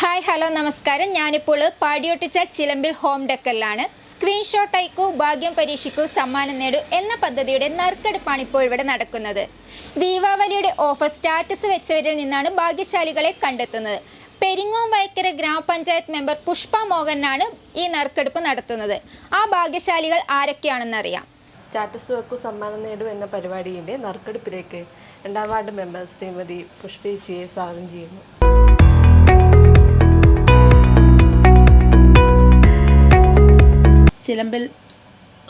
Hi hello നമസ്കാരം. ഞാനിപ്പോൾ പാടിയൊട്ടിച്ച ചിലമ്പിൽ home ഡെക്കലിലാണ്. Screenshot അയക്കൂ ഭാഗ്യം പരീക്ഷിക്കൂ സമ്മാനം നേടൂ എന്ന പദ്ധതിയുടെ നറുക്കെടുപ്പാണ് ഇപ്പോൾ ഇവിടെ നടക്കുന്നത്. ദീപാവലിയുടെ ഓഫർ സ്റ്റാറ്റസ് വെച്ചവരിൽ നിന്നാണ് ഭാഗ്യശാലികളെ കണ്ടെത്തുന്നത്. പെരിങ്ങോം വയക്കര ഗ്രാമപഞ്ചായത്ത് മെമ്പർ പുഷ്പ മോഹനാണ് ഈ നറുക്കെടുപ്പ് നടത്തുന്നത്. ആ ഭാഗ്യശാലികൾ ആരൊക്കെയാണെന്നറിയാം സ്റ്റാറ്റസ് വെക്കു സമ്മാനം നേടൂ എന്ന പരിപാടിയുടെ നറുക്കെടുപ്പിലേക്ക് രണ്ടാം വാർഡ് മെമ്പർ ശ്രീമതി പുഷ്പേച്ചിയെ സ്വാഗതം ചെയ്യുന്നു. ചിലമ്പിൽ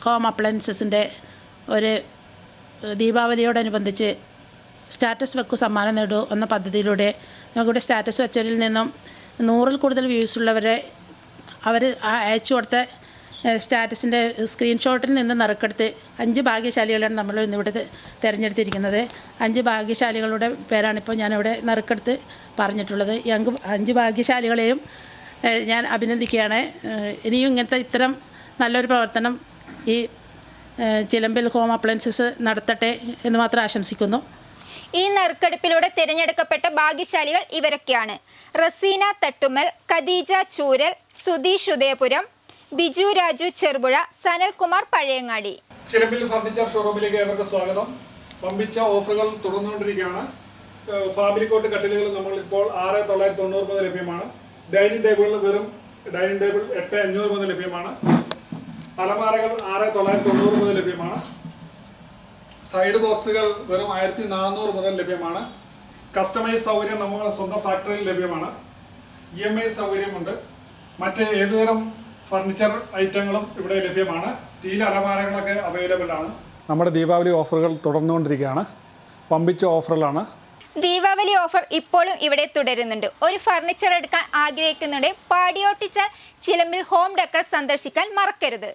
ഹോം അപ്ലയൻസസിന്റെ ഒരു ദീപാവലിയോടനുബന്ധിച്ച് സ്റ്റാറ്റസ് വെക്കു സമ്മാനം നേടൂ എന്ന പദ്ധതിയിലൂടെ നമുക്കിവിടെ സ്റ്റാറ്റസ് വെച്ചവരിൽ നിന്നും നൂറിൽ കൂടുതൽ വ്യൂസ് ഉള്ളവരെ അവർ അയച്ചു കൊടുത്ത സ്റ്റാറ്റസിന്റെ സ്ക്രീൻഷോട്ടിൽ നിന്ന് നറുക്കെടുത്ത് അഞ്ച് ഭാഗ്യശാലികളാണ് നമ്മൾ ഇന്നിവിടെ തിരഞ്ഞെടുത്തിരിക്കുന്നത്. അഞ്ച് ഭാഗ്യശാലികളുടെ പേരാണിപ്പോൾ ഞാനിവിടെ നറുക്കെടുത്ത് പറഞ്ഞിട്ടുള്ളത്. അഞ്ച് ഭാഗ്യശാലികളെയും ഞാൻ അഭിനന്ദിക്കുകയാണ്. ഇനിയും ഇങ്ങനത്തെ ഇത്തരം നല്ലൊരു പ്രവർത്തനം ഈ ചിലമ്പിൽ ഹോം അപ്ലയൻസസ് നടത്തട്ടെ എന്ന് മാത്രം ആശംസിക്കുന്നു. ഈ നറുക്കെടുപ്പിലൂടെ തിരഞ്ഞെടുക്കപ്പെട്ട ഭാഗ്യശാലികൾ ഇവരൊക്കെയാണ്. റസീന തട്ടുമൽ ഖദീജ ചൂരൽ സുധീഷ് ഉദയപുരം ബിജു രാജു ചെറുപുഴ സനൽകുമാർ പഴയങ്ങാടി. ചിലമ്പിൽ ഫർണിച്ചർ ഷോറൂമിലേക്ക് ഏവർക്ക് സ്വാഗതം. പമ്പിച്ച ഓഫറുകൾ തുടർന്നുകൊണ്ടിരിക്കുകയാണ്. ഫാബ്രിക്കോട്ട് കട്ടിലുകൾ നമ്മൾ ഇപ്പോൾ ആറ് തൊള്ളായിരത്തി തൊണ്ണൂറ് മുതൽ ലഭ്യമാണ്. ഡൈനിങ് ടേബിളിൽ വെറും ഡൈനിങ് ടേബിൾ എട്ട് അഞ്ഞൂറ് മുതൽ ലഭ്യമാണ്. അലമാരകൾ ആറ് തൊള്ളായിരത്തി തൊണ്ണൂറ് മുതൽ ലഭ്യമാണ്. സൈഡ് ബോക്സുകൾ വെറും ആയിരത്തി നാനൂറ് മുതൽ ലഭ്യമാണ്. കസ്റ്റമൈസ് സൗകര്യം നമ്മുടെ സ്വന്തം ഫാക്ടറിയിൽ ലഭ്യമാണ്. ഇ എം ഐ സൗകര്യമുണ്ട്. മറ്റ് ഏതുതരം ഫർണിച്ചർ ഐറ്റങ്ങളും ഇവിടെ ലഭ്യമാണ്. സ്റ്റീൽ അലമാരകളൊക്കെ അവൈലബിൾ ആണ്. നമ്മുടെ ദീപാവലി ഓഫറുകൾ തുടർന്നുകൊണ്ടിരിക്കുകയാണ്. പമ്പിച്ച ഓഫറുകളാണ് ദീപാവലി ഓഫർ ഇപ്പോഴും ഇവിടെ തുടരുന്നുണ്ട്. ഒരു ഫർണിച്ചർ എടുക്കാൻ ആഗ്രഹിക്കുന്നുണ്ട് പാടിയോട്ടിച്ച ചിലമ്പിൽ ഹോം ഡെക്കർ സന്ദർശിക്കാൻ മറക്കരുത്.